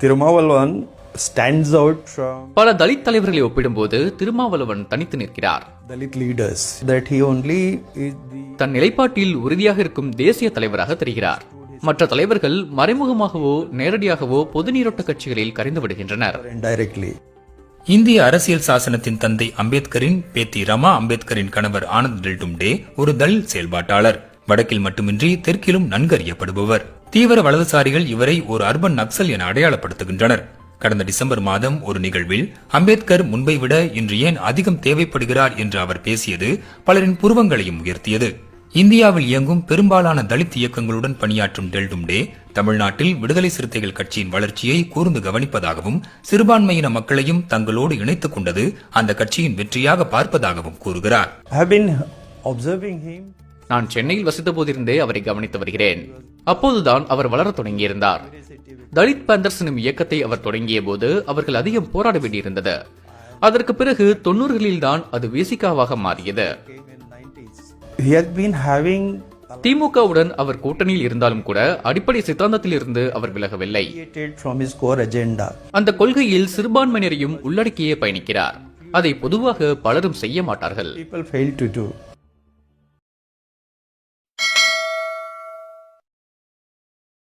Stands out from பல தலித் தலைவர்களை ஒப்பிடும்போது திருமாவளவன் தனித்து நிற்கிறார். Dalit leaders that he only is the தன் நிலைப்பாட்டில் உறுதியாக இருக்கும் தேசிய தலைவராக தெரிகிறார். மற்ற தலைவர்கள் மறைமுகமாகவோ நேரடியாகவோ பொது நீரோட்ட கட்சிகளில் கரைந்து விடுகின்றனர். indirectly. இந்திய அரசியல் சாசனத்தின் தந்தை அம்பேத்கரின் பேத்தி ரமா அம்பேத்கரின் கணவர் ஆனந்த் டெல்டும்டே ஒரு தலித் செயல்பாட்டாளர். வடக்கில் மட்டுமின்றி தெற்கிலும் நன்கறியப்படுபவர். தீவிர வலதுசாரிகள் இவரை ஒரு அர்பன் நக்சல் என அடையாளப்படுத்துகின்றனர். கடந்த டிசம்பர் மாதம் ஒரு நிகழ்வில் அம்பேத்கர் முன்பை விட இன்று ஏன் அதிகம் தேவைப்படுகிறார் என்று அவர் பேசியது பலரின் புருவங்களையும் உயர்த்தியது. இந்தியாவில் இயங்கும் பெரும்பாலான தலித் இயக்கங்களுடன் பணியாற்றும் டெல்டும்டே தமிழ்நாட்டில் விடுதலை சிறுத்தைகள் கட்சியின் வளர்ச்சியை கூர்ந்து கவனிப்பதாகவும் சிறுபான்மையின மக்களையும் தங்களோடு இணைத்துக் கொண்டது அந்த கட்சியின் வெற்றியாக பார்ப்பதாகவும் கூறுகிறார். நான் சென்னையில் வசித்த போதிருந்தே அவரை கவனித்து வருகிறேன். அப்போதுதான் அவர் வளரத் தொடங்கியிருந்தார். தலித் பேந்தர்ஸ் எனும் இயக்கத்தை அவர் தொடங்கிய போது அவர்கள் அதிகம் போராட வேண்டியிருந்தது. அதற்கு பிறகு தொன்னூறுகளில்தான் அது விசிகாவாக மாறியது. திமுகவுடன் அவர் கூட்டணியில் இருந்தாலும் கூட அடிப்படை சித்தாந்தத்தில் இருந்து அவர் விலகவில்லை. அந்த கொள்கையில் சிறுபான்மையினரையும் உள்ளடக்கியே பயணிக்கிறார். அதை பொதுவாக பலரும் செய்ய மாட்டார்கள்.